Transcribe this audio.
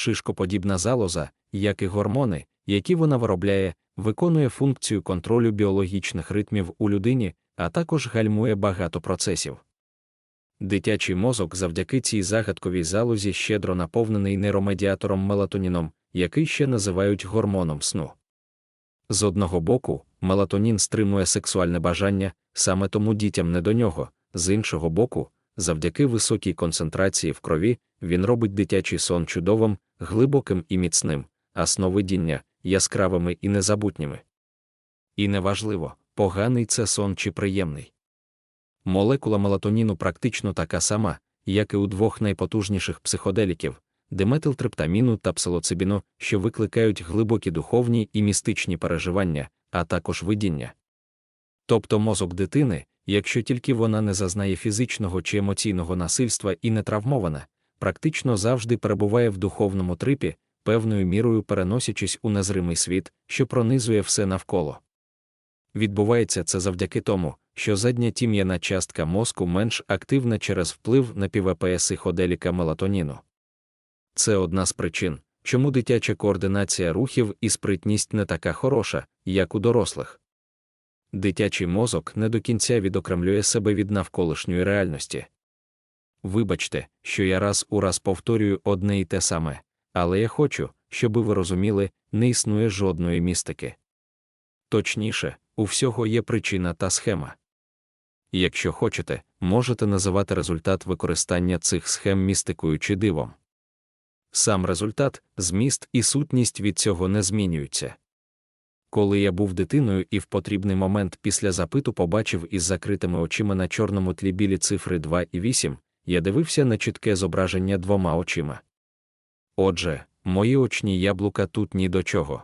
шишкоподібна залоза, як і гормони, які вона виробляє, виконує функцію контролю біологічних ритмів у людині, а також гальмує багато процесів. Дитячий мозок завдяки цій загадковій залозі щедро наповнений нейромедіатором мелатоніном, який ще називають гормоном сну. З одного боку, мелатонін стримує сексуальне бажання, саме тому дітям не до нього, з іншого боку, завдяки високій концентрації в крові, він робить дитячий сон чудовим, глибоким і міцним, а сновидіння яскравими і незабутніми. І неважливо, поганий це сон чи приємний. Молекула мелатоніну практично така сама, як і у двох найпотужніших психоделіків диметилтриптаміну та псилоцибіну, що викликають глибокі духовні і містичні переживання, а також видіння. Тобто мозок дитини, якщо тільки вона не зазнає фізичного чи емоційного насильства і не травмована, практично завжди перебуває в духовному трипі, певною мірою переносячись у незримий світ, що пронизує все навколо. Відбувається це завдяки тому, що задня тім'яна частка мозку менш активна через вплив на півепсиходеліка мелатоніну. Це одна з причин, чому дитяча координація рухів і спритність не така хороша, як у дорослих. Дитячий мозок не до кінця відокремлює себе від навколишньої реальності. Вибачте, що я раз у раз повторюю одне і те саме, але я хочу, щоб ви розуміли, не існує жодної містики. Точніше, у всього є причина та схема. Якщо хочете, можете називати результат використання цих схем містикою чи дивом. Сам результат, зміст і сутність від цього не змінюються. Коли я був дитиною і в потрібний момент після запиту побачив із закритими очима на чорному тлі білі цифри 2 і 8, я дивився на чітке зображення двома очима. Отже, мої очні яблука тут ні до чого.